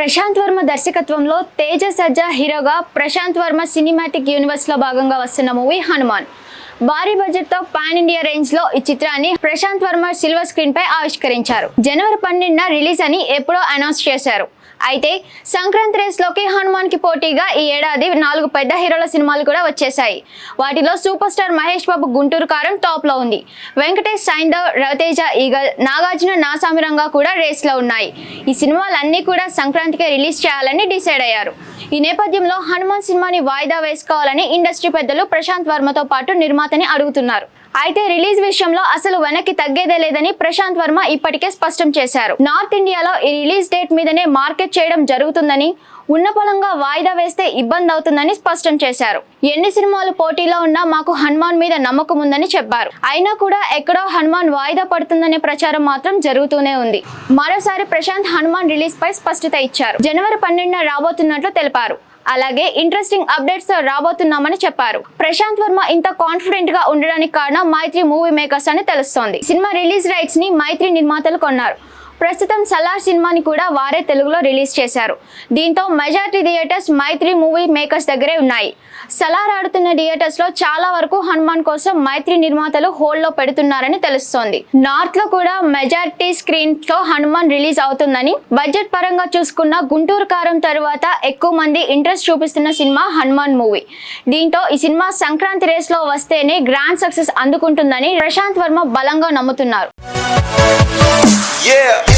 ప్రశాంత్ వర్మ దర్శకత్వంలో తేజ సజ్జా హీరోగా ప్రశాంత్ వర్మ సినిమాటిక్ యూనివర్స్లో భాగంగా వస్తున్న మూవీ హనుమాన్. భారీ బడ్జెట్తో పాన్ ఇండియా రేంజ్లో ఈ చిత్రాన్ని ప్రశాంత్ వర్మ సిల్వర్ స్క్రీన్ పై ఆవిష్కరించారు. జనవరి పన్నెండున రిలీజ్ అని ఎప్పుడో అనౌన్స్ చేశారు. అయితే సంక్రాంతి రేస్లోకి హనుమాన్కి పోటీగా ఈ ఏడాది నాలుగు పెద్ద హీరోల సినిమాలు కూడా వచ్చేసాయి వాటిలో సూపర్ స్టార్ మహేష్ బాబు గుంటూరు కారం టాప్లో ఉంది. వెంకటేష్ సైందవ్ రవితేజ ఈగల్ నాగార్జున నాసామిరంగా కూడా రేస్లో ఉన్నాయి. ఈ సినిమాలన్నీ కూడా సంక్రాంతికి రిలీజ్ చేయాలని డిసైడ్ అయ్యారు. ఈ నేపథ్యంలో హనుమాన్ సినిమాని వాయిదా వేసుకోవాలని ఇండస్ట్రీ పెద్దలు ప్రశాంత్ వర్మతో పాటు నిర్మాతని అడుగుతున్నారు. అయితే రిలీజ్ విషయంలో అసలు వెనక్కి తగ్గేదే లేదని ప్రశాంత్ వర్మ ఇప్పటికే స్పష్టం చేశారు. నార్త్ ఇండియాలో ఈ రిలీజ్ డేట్ మీదనే మార్కెట్ చేయడం జరుగుతుందని ఉన్న పొలంగా వాయిదా వేస్తే ఇబ్బంది అవుతుందని స్పష్టం చేశారు. ఎన్ని సినిమాలు పోటీలో ఉన్నా మాకు హనుమాన్ మీద నమ్మకం ఉందని చెప్పారు. అయినా కూడా ఎక్కడో హనుమాన్ వాయిదా పడుతుందనే ప్రచారం మాత్రం జరుగుతూనే ఉంది. మరోసారి ప్రశాంత్ హనుమాన్ రిలీజ్ పై స్పష్టత ఇచ్చారు. జనవరి పన్నెండున రాబోతున్నట్లు తెలిపారు. అలాగే ఇంట్రెస్టింగ్ అప్డేట్స్తో రాబోతున్నామని చెప్పారు. ప్రశాంత్ వర్మ ఇంత కాన్ఫిడెంట్గా ఉండడానికి కారణం మైత్రి మూవీ మేకర్స్ అని తెలుస్తోంది. సినిమా రిలీజ్ రైట్స్ని మైత్రి నిర్మాతలు కొన్నారు. ప్రస్తుతం సలార్ సినిమాని కూడా వారే తెలుగులో రిలీజ్ చేశారు. దీంతో majority theatres Mythri Movie Makers దగ్గరే ఉన్నాయి. సలార్ ఆడుతున్న థియేటర్స్లో చాలా వరకు హనుమాన్ కోసం మైత్రి నిర్మాతలు హోల్డ్లో పెడుతున్నారని తెలుస్తోంది. నార్త్లో కూడా మెజారిటీ స్క్రీన్లో హనుమాన్ రిలీజ్ అవుతుందని బడ్జెట్ పరంగా చూసుకున్న గుంటూరు కారం తరువాత ఎక్కువ మంది ఇంట్రెస్ట్ చూపిస్తున్న సినిమా హనుమాన్ మూవీ. దీంతో ఈ సినిమా సంక్రాంతి రేస్లో వస్తేనే గ్రాండ్ సక్సెస్ అందుకుంటుందని ప్రశాంత్ వర్మ బలంగా నమ్ముతున్నారు. Yeah.